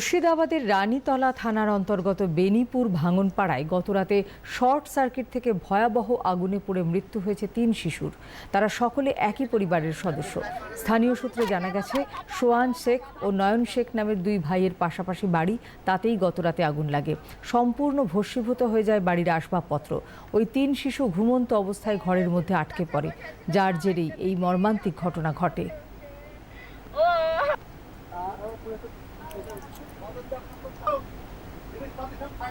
মুর্শিদাবাদের রানীতলা থানার অন্তর্গত বেনিপুর ভাঙনপাড়ায় গতরাতে শর্ট সার্কিট থেকে ভয়াবহ আগুনে পড়ে মৃত্যু হয়েছে তিন শিশুর। তারা সকলে একই পরিবারের সদস্য। স্থানীয় সূত্রে জানা গেছে, সোয়ান শেখ ও নয়ন শেখ নামের দুই ভাইয়ের পাশাপাশি বাড়ি, তাতেই গতরাতে আগুন লাগে। সম্পূর্ণ ভস্মীভূত হয়ে যায় বাড়ির আসবাবপত্র। ওই তিন শিশু ঘুমন্ত অবস্থায় ঘরের মধ্যে আটকে পড়ে। যার জেরেই এই মর্মান্তিক ঘটনা ঘটে।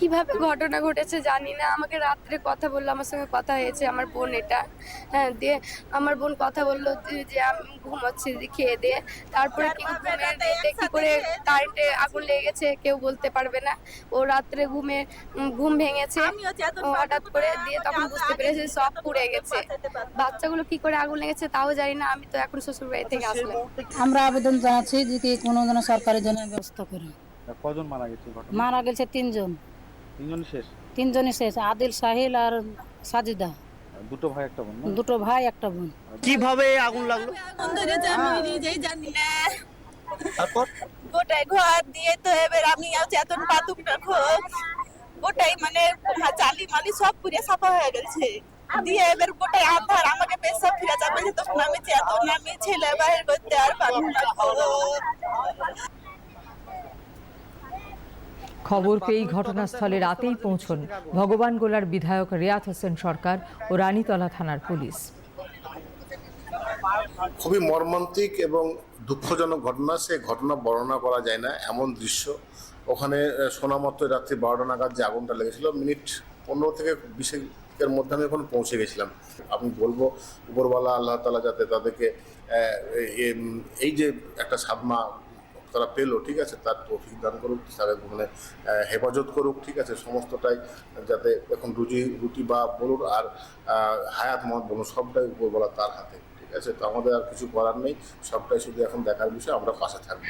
কীভাবে ঘটনা ঘটেছে জানি না। আমাকে রাত্রে কথা বলল আমার সঙ্গে কথা হয়েছে আমার বোন এটা হ্যাঁ দিয়ে আমার বোন কথা বলল যে- যে আমি ঘুমাচ্ছি যে খেয়ে দিয়ে। তারপরে কি করে কারেন্টে আগুন লেগে গেছে কেউ বলতে পারবে না। ও রাত্রে ঘুমে ঘুম ভেঙেছে। হঠাৎ করে দিয়ে তখন বুঝতে পেরেছে সব পুড়ে গেছে। বাচ্চাগুলো কি করে আগুন লেগেছে তাও জানি না আমি তো এখন শ্বশুর বাড়ি থেকে আসলাম। আমরা আবেদন জানাচ্ছি যে কোনো যেন সরকারের জন্য ব্যবস্থা করে। কজন মারা গেছে মারা গেছে তিনজন। তিনজন শেষ? তিনজনই শেষ আদিল সাহিল আর সাজিদা। দুটো ভাই একটা বোন দুটো ভাই একটা বোন। কীভাবে আগুন লাগল? আমি নিজেই জানি না। তারপর? গোটাই ঘর দিয়ে তো এবার আমি আর চেতন পাতুক খোঁজ। গোটাই মানে চালি মালি সব পুড়ে সাফা হয়ে গেছে। দিয়ে এবার গোটাই আধার আমাকে পেশা ফিরে যাবে তখন আমি চেতন আমি ছেলে বাইরে করতে আর পারব না। খবর পেয়েই ঘটনাস্থলে রাতেই পৌঁছন ভগবান গোলার বিধায়ক রিয়াত হোসেন সরকার ও রানীতলা থানার পুলিশ। খুবই মর্মান্তিক এবং দুঃখজনক ঘটনা। সে ঘটনা বর্ণনা করা যায় না, এমন দৃশ্য। ওখানে মতো রাত্রি বারোটা নাগাদ যে আগুনটা লেগেছিল, মিনিট পনেরো থেকে বিশের মধ্যে আমি ওখানে পৌঁছে গেছিলাম। আমি বলব, উপরওয়ালা, আল্লাহ তালা যাতে তাদেরকে এই যে একটা সাদমা তারা পেল, ঠিক আছে? তার তৌফিক দান করুক, তাদের মানে হেফাজত করুক, ঠিক আছে? সমস্তটাই যাতে এখন রুজি, রুটি, বা বলুন আর হায়াত মত বলুন, সবটাই উপর বলা তার হাতে, ঠিক আছে? তো আমাদের আর কিছু করার নেই, সবটাই শুধু এখন দেখার বিষয়, আমরা পাশে থাকব।